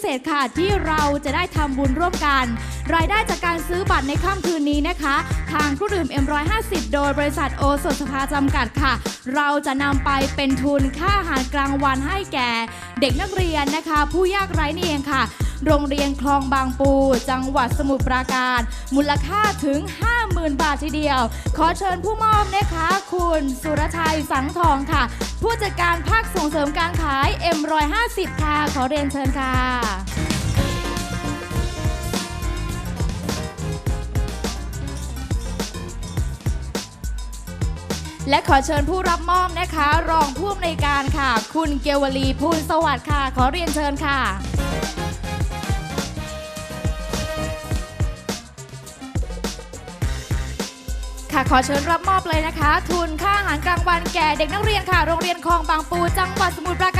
เศษค่ะ ที่เราจะได้ทำบุญร่วมกัน รายได้จากการซื้อบัตรในค่ำคืนนี้นะคะ ทางเครื่องดื่ม M150 โดยบริษัทโอสถสภาจำกัดค่ะ เราจะนำไปเป็นทุนค่าอาหารกลางวันให้แก่ เด็กนักเรียนนะคะ ผู้ยากไร้นี่เองค่ะ โรงเรียนคลองบางปู จังหวัดสมุทรปราการ มูลค่าถึง 50,000 บาททีเดียว ขอเชิญผู้มอบนะคะ คุณสุรชัยสังทองค่ะ ผู้จัดการภาคส่งเสริมการขาย M150 ค่ะ ขอเรียนเชิญค่ะและขอเชิญผู้รับมอบนะคะ รองผู้อำนวยการค่ะ คุณเกวลีพูนสวัสดิ์ค่ะ ขอเรียนเชิญค่ะ ค่ะขอเชิญรับมอบเลยนะคะ ทุนค่าอาหารกลางวันแก่เด็กนักเรียนค่ะ โรงเรียนคลองบางปูจังหวัดสมุทรปราการ